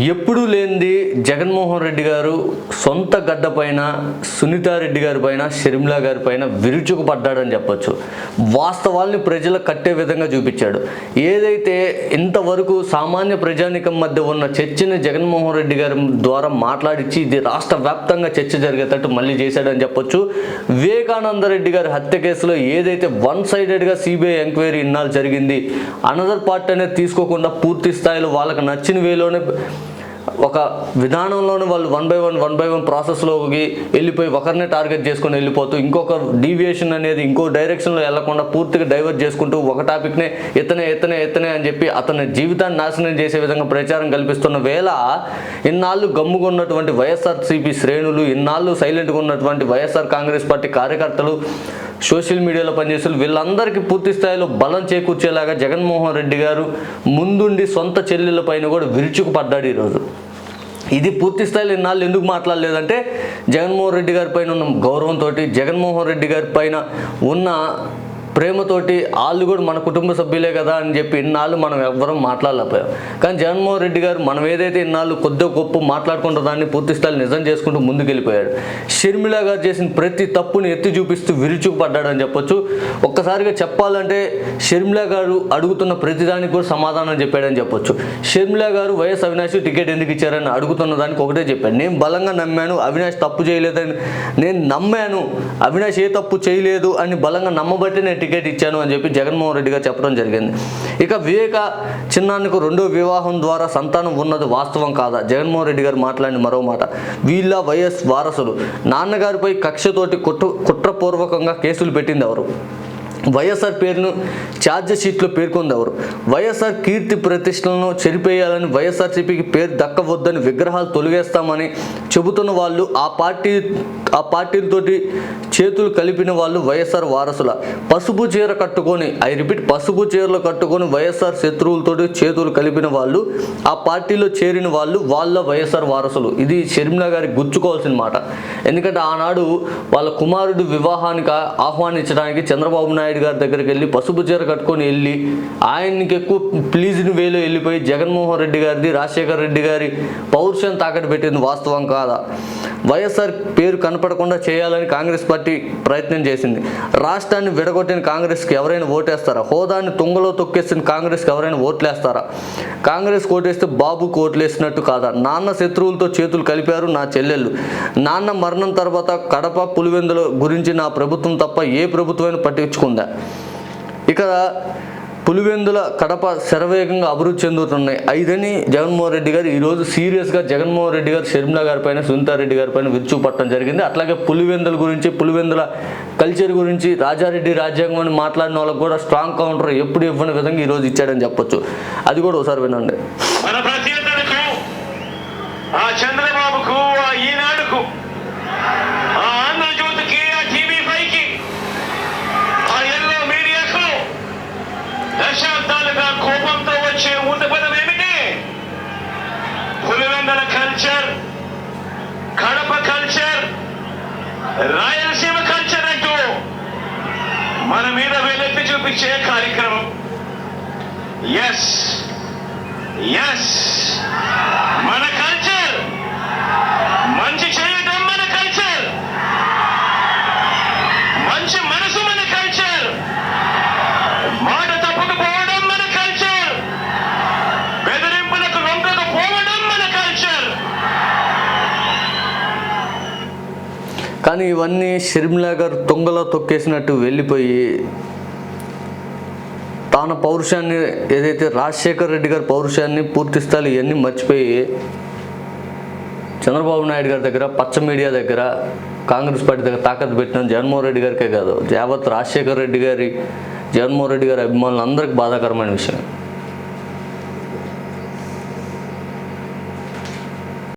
ఎప్పుడూ లేనిది జగన్మోహన్ రెడ్డి గారు సొంత గడ్డ పైన సునీతారెడ్డి గారి పైన షర్మిలా గారి పైన విరుచుకుపడ్డాడని చెప్పొచ్చు. వాస్తవాల్ని ప్రజలకు కట్టే విధంగా చూపించాడు. ఏదైతే ఇంతవరకు సామాన్య ప్రజానికం మధ్య ఉన్న చర్చని జగన్మోహన్ రెడ్డి గారి ద్వారా మాట్లాడించి ఇది రాష్ట్ర వ్యాప్తంగా చర్చ జరిగేటట్టు మళ్ళీ చేశాడని చెప్పొచ్చు. వివేకానంద రెడ్డి గారి హత్య కేసులో ఏదైతే వన్ సైడెడ్గా సిబిఐ ఎంక్వైరీ ఇన్నాళ్ళు జరిగింది అనదర్ పార్ట్ అనేది తీసుకోకుండా పూర్తి స్థాయిలో వాళ్ళకి నచ్చిన వేలోనే ఒక విధానంలోనే వాళ్ళు one by one one by one ప్రాసెస్లోకి వెళ్ళిపోయి ఒకరినే టార్గెట్ చేసుకొని వెళ్ళిపోతూ ఇంకొక డీవియేషన్ అనేది ఇంకో డైరెక్షన్లో వెళ్ళకుండా పూర్తిగా డైవర్ట్ చేసుకుంటూ ఒక టాపిక్నే ఎత్తనే ఎత్తనే ఎత్తనే అని చెప్పి అతని జీవితాన్ని నాశనం చేసే విధంగా ప్రచారం కల్పిస్తున్న వేళ ఇన్నాళ్ళు గమ్ముకున్నటువంటి వైఎస్ఆర్సీపీ శ్రేణులు ఇన్నాళ్ళు సైలెంట్గా ఉన్నటువంటి వైఎస్ఆర్ కాంగ్రెస్ పార్టీ కార్యకర్తలు సోషల్ మీడియాలో పనిచేస్తున్న వీళ్ళందరికీ పూర్తి స్థాయిలో బలం చేకూర్చేలాగా జగన్మోహన్ రెడ్డి గారు ముందుండి సొంత చెల్లెల పైన కూడా విరుచుకుపడ్డాడు ఈరోజు. ఇది పూర్తి స్థాయిలో ఇన్నాళ్ళు ఎందుకు మాట్లాడలేదంటే జగన్మోహన్ రెడ్డి గారి పైన ఉన్న గౌరవంతో జగన్మోహన్ రెడ్డి గారి పైన ఉన్న ప్రేమతోటి వాళ్ళు కూడా మన కుటుంబ సభ్యులే కదా అని చెప్పి ఇన్నాళ్ళు మనం ఎవ్వరం మాట్లాడలేకపోయాం. కానీ జగన్మోహన్ రెడ్డి గారు మనం ఏదైతే ఇన్నాళ్ళు కొద్ది గొప్ప మాట్లాడుకుంటూ దాన్ని పూర్తి స్థాయి నిజం చేసుకుంటూ ముందుకెళ్ళిపోయాడు. షర్మిల గారు చేసిన ప్రతి తప్పుని ఎత్తి చూపిస్తూ విరుచుకుపడ్డాడని చెప్పొచ్చు. ఒక్కసారిగా చెప్పాలంటే షర్మిల గారు అడుగుతున్న ప్రతిదానికి కూడా సమాధానం చెప్పాడని చెప్పొచ్చు. షర్మిల గారు వైఎస్ అవినాష్ టికెట్ ఎందుకు ఇచ్చారని అడుగుతున్న దానికి ఒకటే చెప్పాడు. నేను బలంగా నమ్మాను అవినాష్ తప్పు చేయలేదని నేను నమ్మాను అవినాష్ ఏ తప్పు చేయలేదు అని బలంగా నమ్మబట్టి నేను టికెట్ ఇచ్చాను అని చెప్పి జగన్మోహన్ రెడ్డి గారు చెప్పడం జరిగింది. ఇక వివేక చిన్నానికి రెండో వివాహం ద్వారా సంతానం ఉన్నది వాస్తవం కాదా? జగన్మోహన్ రెడ్డి గారు మాట్లాడిన మరో మాట. వీళ్ళ వైఎస్ వారసులు. నాన్నగారిపై కక్షతోటి కుట్ర కుట్రపూర్వకంగా కేసులు పెట్టింది ఎవరు? వైఎస్ఆర్ పేరును ఛార్జ్ షీట్లో వైఎస్ఆర్ కీర్తి ప్రతిష్టలను చెరిపేయాలని వైఎస్ఆర్సీపీకి పేరు దక్కవద్దని విగ్రహాలు తొలగేస్తామని చెబుతున్న వాళ్ళు ఆ పార్టీ ఆ పార్టీలతోటి చేతులు కలిపిన వాళ్ళు వైఎస్ఆర్ వారసుల. పసుపు చీర కట్టుకొని ఐ రిపీట్ పసుపు చీరలు కట్టుకొని వైఎస్ఆర్ శత్రువులతోటి చేతులు కలిపిన వాళ్ళు ఆ పార్టీలో చేరిన వాళ్ళు వాళ్ళ వైఎస్ఆర్ వారసులు. ఇది షర్మిల గారికి గుచ్చుకోవాల్సిన మాట. ఎందుకంటే ఆనాడు వాళ్ళ కుమారుడు వివాహానికి ఆహ్వానించడానికి చంద్రబాబు నాయుడు గారి దగ్గరికి వెళ్ళి పసుపు చీర కట్టుకొని వెళ్ళి ఆయనకి ఎక్కువ ప్లీజ్ని వేలో వెళ్ళిపోయి జగన్మోహన్ రెడ్డి గారిది రాజశేఖర రెడ్డి గారి పౌరుషం తాకట్టు పెట్టింది వాస్తవం కాదా? వైఎస్ఆర్ పేరు కనపడకుండా చేయాలని కాంగ్రెస్ పార్టీ ప్రయత్నం చేసింది. రాష్ట్రాన్ని విడగొట్టిన కాంగ్రెస్కి ఎవరైనా ఓటేస్తారా? హోదాని తుంగలో తొక్కేసిన కాంగ్రెస్కి ఎవరైనా ఓట్లేస్తారా? కాంగ్రెస్ ఓటేస్తే బాబుకు ఓట్లేసినట్టు కాదా? నాన్న శత్రువులతో చేతులు కలిపారు నా చెల్లెళ్ళు. నాన్న మరణం తర్వాత కడప పులివెందుల గురించి నా ప్రభుత్వం తప్ప ఏ ప్రభుత్వమైన పట్టించుకుందా? ఇక పులివెందుల కడప శరవేగంగా అభివృద్ధి చెందుతున్నాయి. ఐదని జగన్మోహన్ రెడ్డి గారు ఈరోజు సీరియస్గా జగన్మోహన్ రెడ్డి గారు షర్మిల గారి పైన సునీతారెడ్డి గారి పైన విరుచుపట్టడం జరిగింది. అట్లాగే పులివెందుల గురించి పులివెందుల కల్చర్ గురించి రాజారెడ్డి రాజ్యాంగం అని మాట్లాడిన వాళ్ళకి కూడా స్ట్రాంగ్ కౌంటర్ ఎప్పుడు ఇవ్వని విధంగా ఈరోజు ఇచ్చాడని చెప్పొచ్చు. అది కూడా ఒకసారి వినండి మన ప్రత్యేకతకు ఆ చంద్రబాబుకు ఆ ఈనాడుకు ఆ ఆంధ్రజ్యోతికి ఆ టీవీ పైకి ఆ ఎల్లో మీడియాకు దశాబ్దాలుగా కోపంతో వచ్చే ఊతపదం ఏమిటి Pulivendula culture Kadapa culture Rayalaseema culture అంటూ మన మీద వెలెత్తి చూపించే కార్యక్రమం. ఎస్ ఎస్ మన కల్చర్ మంచి చేయడం మన కల్చర్ మంచి మనసు మన కల్చర్ మాట తప్పకపోవడం మన కల్చర్ బెదిరింపులకు లొంగకపోవడం మన కల్చర్ కానీ ఇవన్నీ షర్మిలా గారు తొంగలో తొక్కేసినట్టు వెళ్ళిపోయి తాను పౌరుషాన్ని ఏదైతే రాజశేఖర్ రెడ్డి గారి పౌరుషాన్ని పూర్తి స్థాయిలో ఇవన్నీ మర్చిపోయి చంద్రబాబు నాయుడు గారి దగ్గర పచ్చ మీడియా దగ్గర కాంగ్రెస్ పార్టీ దగ్గర తాకట్టు పెట్టిన జగన్మోహన్ రెడ్డి గారికే కాదు. యావత్ రాజశేఖర్ రెడ్డి గారి జగన్మోహన్ రెడ్డి గారి అభిమానులు అందరికీ బాధాకరమైన విషయం.